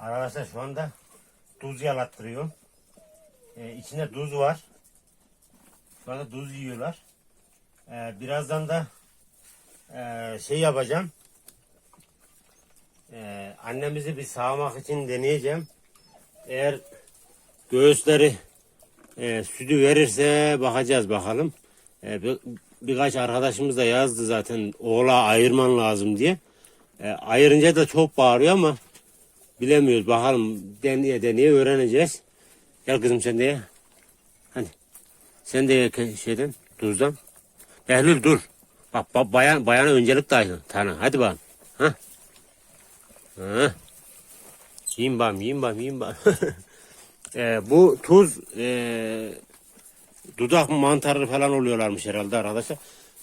Arkadaşlar şu anda tuz yalattırıyorum. Ee, içinde tuz var. Şu anda tuz yiyorlar. Ee, birazdan da ee, şey yapacağım. Ee, annemizi bir sağmak için deneyeceğim. Eğer göğüsleri e, sütü verirse bakacağız bakalım. E, bir- birkaç arkadaşımız da yazdı zaten oğla ayırman lazım diye. E, ayırınca da çok bağırıyor ama bilemiyoruz. Bakalım deneye deneye öğreneceğiz. Gel kızım sen de ye. Hadi. Sen de ye şeyden tuzdan. Behlül dur. Bak ba- bayan bayana öncelik dayı. Tanı. Hadi bakalım. Ha? Ha. Yiyin bakalım, yiyin bakalım, yiyin bakalım. E, bu tuz e, dudak mantarı falan oluyorlarmış herhalde arkadaşlar.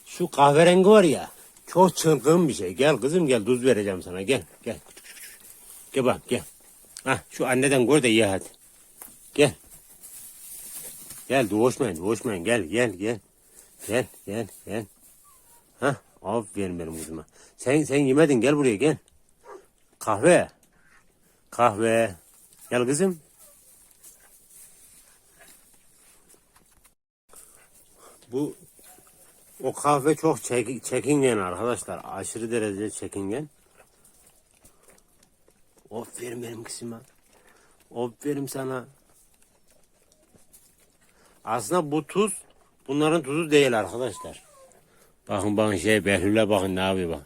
Şu kahverengi var ya çok çılgın bir şey. Gel kızım gel tuz vereceğim sana gel gel. Gel bak gel. Ha şu anneden gör de ye hadi. Gel. Gel doğuşmayın doğuşmayın gel gel gel. Gel gel gel. Ha aferin benim kızıma. Sen sen yemedin gel buraya gel. Kahve. Kahve. Gel kızım. Bu o kahve çok çek, çekingen arkadaşlar. Aşırı derecede çekingen. Aferin benim kızıma. Aferin sana. Aslında bu tuz bunların tuzu değil arkadaşlar. Bakın bakın şey Behlül'e bakın ne yapıyor bak.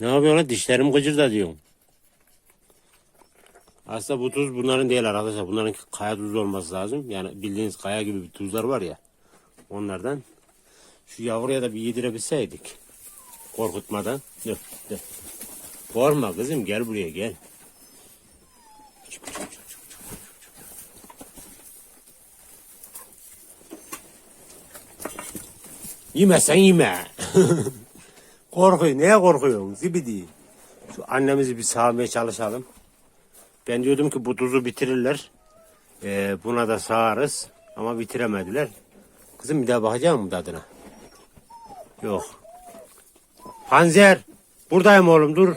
Ne yapıyor lan dişlerim gıcırda diyorum. Aslında bu tuz bunların değil arkadaşlar. Bunların kaya tuzu olması lazım. Yani bildiğiniz kaya gibi bir tuzlar var ya. Onlardan. Şu yavruya da bir yedirebilseydik. Korkutmadan. Dur dur. Korkma kızım gel buraya gel. Yeme sen yeme. Korkuyor. Neye korkuyorsun? Zibidi. Şu annemizi bir sağmaya çalışalım. Ben diyordum ki bu tuzu bitirirler. Ee, buna da sağarız. Ama bitiremediler. Kızım bir daha bakacak mı tadına? Yok. Panzer. Buradayım oğlum. Dur.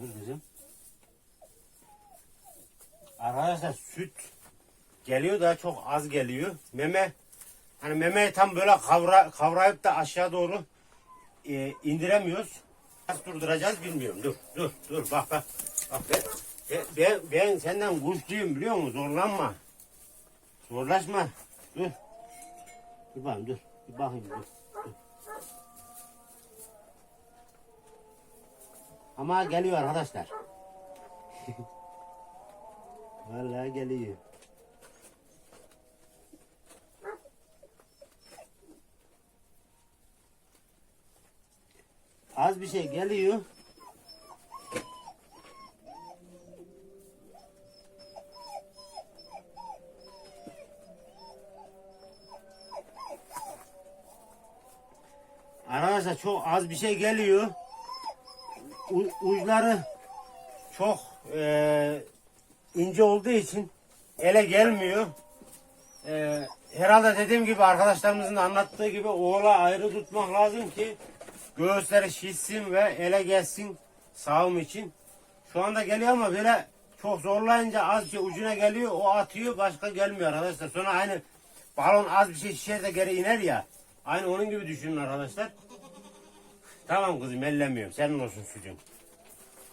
Dur kızım. Arkadaşlar süt geliyor da çok az geliyor. Meme hani memeyi tam böyle kavra, kavrayıp da aşağı doğru e, indiremiyoruz. Nasıl durduracağız bilmiyorum. Dur dur dur bak bak. Bak ben, ben, ben, senden güçlüyüm biliyor musun? Zorlanma. Zorlaşma. Dur. Dur bakayım dur. Bir bakayım dur. dur. Ama geliyor arkadaşlar. Vallahi geliyor. Az bir şey geliyor. Arkadaşlar çok az bir şey geliyor. U- uçları çok eee, ince olduğu için ele gelmiyor. Eee, herhalde dediğim gibi arkadaşlarımızın da anlattığı gibi oğla ayrı tutmak lazım ki göğüsleri şişsin ve ele gelsin sağım için. Şu anda geliyor ama böyle çok zorlayınca az bir şey ucuna geliyor o atıyor başka gelmiyor arkadaşlar. Sonra aynı balon az bir şey şişer de geri iner ya. Aynı onun gibi düşünün arkadaşlar. Tamam kızım ellemiyorum. Senin olsun sucuğum.